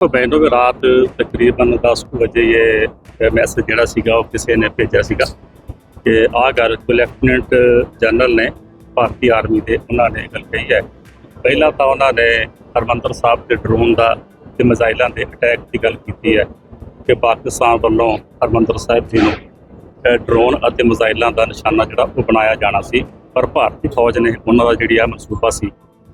ਮੈਨੂੰ ਵੀ ਰਾਤ ਤਕਰੀਬਨ 10 ਕੁ ਵਜੇ ਇਹ ਮੈਸੇਜ ਜਿਹੜਾ ਸੀਗਾ ਉਹ ਕਿਸੇ ਨੇ ਭੇਜਿਆ ਸੀਗਾ ਕਿ ਆਹ ਗੱਲ ਲੈਫਟੀਨੈਂਟ ਜਨਰਲ ਨੇ ਭਾਰਤੀ ਆਰਮੀ ਦੇ ਉਹਨਾਂ ਨੇ ਗੱਲ ਕਹੀ ਹੈ। ਪਹਿਲਾਂ ਤਾਂ ਉਹਨਾਂ ਨੇ ਹਰਮੰਦਰ ਸਾਹਿਬ ਦੇ ਡਰੋਨ ਦਾ ਤੇ ਮਿਜ਼ਾਈਲਾਂ ਦੇ ਅਟੈਕ ਦੀ ਗੱਲ ਕੀਤੀ ਹੈ ਕਿ ਪਾਕਿਸਤਾਨ ਵੱਲੋਂ ਹਰਮੰਦਰ ਸਾਹਿਬ ਜੀ ਨੂੰ ਡਰੋਨ ਅਤੇ ਮਿਜ਼ਾਈਲਾਂ ਦਾ ਨਿਸ਼ਾਨਾ ਜਿਹੜਾ ਉਹ ਬਣਾਇਆ ਜਾਣਾ ਸੀ, ਪਰ ਭਾਰਤੀ ਫੌਜ ਨੇ ਉਹਨਾਂ ਦਾ ਜਿਹੜੀ ਆ ਮਨਸੂਬਾ ਸੀ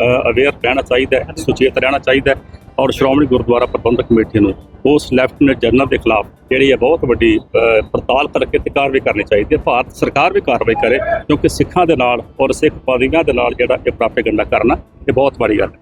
ਅਵੇਅਰ ਰਹਿਣਾ ਚਾਹੀਦਾ ਹੈ, ਸੁਚੇਤ ਰਹਿਣਾ ਚਾਹੀਦਾ ਹੈ ਔਰ ਸ਼੍ਰੋਮਣੀ ਗੁਰਦੁਆਰਾ ਪ੍ਰਬੰਧਕ ਕਮੇਟੀ ਨੂੰ ਉਸ ਲੈਫਟੀਨੈਂਟ ਜਨਰਲ ਦੇ ਖਿਲਾਫ ਜਿਹੜੀ ਹੈ ਬਹੁਤ ਵੱਡੀ ਪੜਤਾਲ ਕਰਕੇ ਤੇ ਕਾਰਵਾਈ ਕਰਨੀ ਚਾਹੀਦੀ ਹੈ। ਭਾਰਤ ਸਰਕਾਰ ਵੀ ਕਾਰਵਾਈ ਕਰੇ ਕਿਉਂਕਿ ਸਿੱਖਾਂ ਦੇ ਨਾਲ ਔਰ ਸਿੱਖ ਪਾਦੀਆਂ ਦੇ ਨਾਲ ਜਿਹੜਾ ਇਹ ਪ੍ਰਾਪੇਗੰਡਾ ਕਰਨਾ ਇਹ ਬਹੁਤ ਬੜੀ ਗੱਲ ਹੈ।